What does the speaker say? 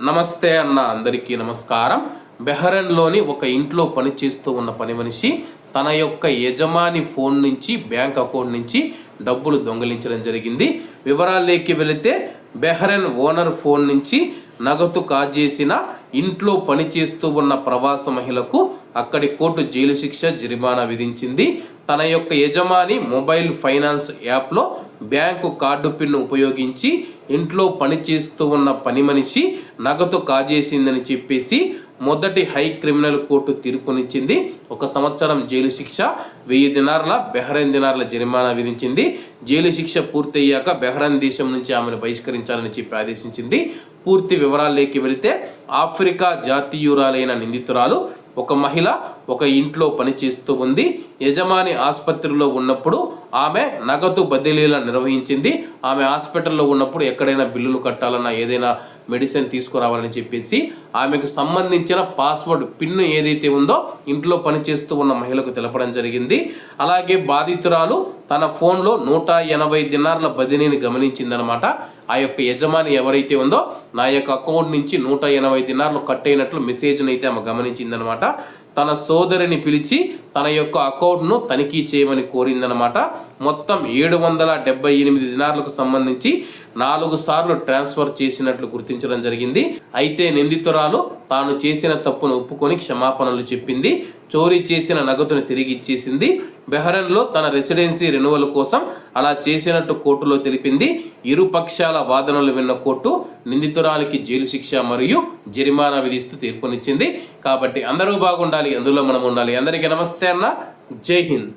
నమస్తే అన్న అందరికీ నమస్కారం. బెహ్రెన్లోని ఒక ఇంట్లో పనిచేస్తూ ఉన్న పని మనిషి తన యొక్క యజమాని ఫోన్ నుంచి బ్యాంక్ అకౌంట్ నుంచి డబ్బులు దొంగిలించడం జరిగింది. వివరాల్లోకి వెళితే బెహరన్ ఓనర్ ఫోన్ నుంచి నగదు కాజేసిన ఇంట్లో పనిచేస్తూ ఉన్న ప్రవాస మహిళకు అక్కడి కోర్టు జైలు శిక్ష జరిమానా విధించింది. తన యొక్క యజమాని మొబైల్ ఫైనాన్స్ యాప్లో బ్యాంకు కార్డు పిన్ ఉపయోగించి ఇంట్లో పనిచేస్తూ ఉన్న పని మనిషి నగదు కాజేసిందని చెప్పేసి మొదటి హై క్రిమినల్ కోర్టు తీర్పునిచ్చింది. ఒక సంవత్సరం జైలు శిక్ష వెయ్యి దినార్ల బెహ్రెన్ దినార్ల జరిమానా విధించింది. జైలు శిక్ష పూర్తయ్యాక బెహ్రెన్ దేశం నుంచి ఆమెను బహిష్కరించాలని చెప్పి ఆదేశించింది. పూర్తి వివరాల్లోకి వెళితే ఆఫ్రికా జాతీయురాలైన నిందితురాలు ఒక మహిళ ఒక ఇంట్లో పనిచేస్తూ ఉంది. యజమాని ఆసుపత్రిలో ఉన్నప్పుడు ఆమె నగదు బదిలీలా నిర్వహించింది. ఆమె హాస్పిటల్లో ఉన్నప్పుడు ఎక్కడైనా బిల్లులు కట్టాలన్నా ఏదైనా మెడిసిన్ తీసుకురావాలని చెప్పేసి ఆమెకు సంబంధించిన పాస్వర్డ్ పిన్ ఏదైతే ఉందో ఇంట్లో పనిచేస్తూ ఉన్న మహిళకు తెలపడం జరిగింది. అలాగే బాధితురాలు తన ఫోన్లో నూట ఎనభై దినార్ల బదిలీని గమనించిందనమాట ఆ యొక్క యజమాని ఎవరైతే ఉందో నా యొక్క అకౌంట్ నుంచి నూట ఎనభై దినార్లు కట్ అయినట్లు మెసేజ్ని అయితే ఆమె గమనించిందనమాట తన సోదరిని పిలిచి తన యొక్క అకౌంట్ను తనిఖీ చేయమని కోరిందనమాట మొత్తం ఏడు వందల డెబ్బై ఎనిమిది దినార్లకు సంబంధించి నాలుగు సార్లు ట్రాన్స్ఫర్ చేసినట్లు గుర్తించడం జరిగింది. అయితే నిందితురాలు తాను చేసిన తప్పును ఒప్పుకొని క్షమాపణలు చెప్పింది చోరీ చేసిన నగదును తిరిగి ఇచ్చేసింది. బెహరన్లో తన రెసిడెన్సీ రెన్యువల్ కోసం అలా చేసినట్టు కోర్టులో తెలిపింది. ఇరు పక్షాల వాదనలు విన్న కోర్టు నిందితురాలికి జైలు శిక్ష మరియు జరిమానా విధిస్తూ తీర్పునిచ్చింది. కాబట్టి అందరూ బాగుండాలి అందులో మనం ఉండాలి. అందరికీ నమస్తే అన్న. జై హింద్.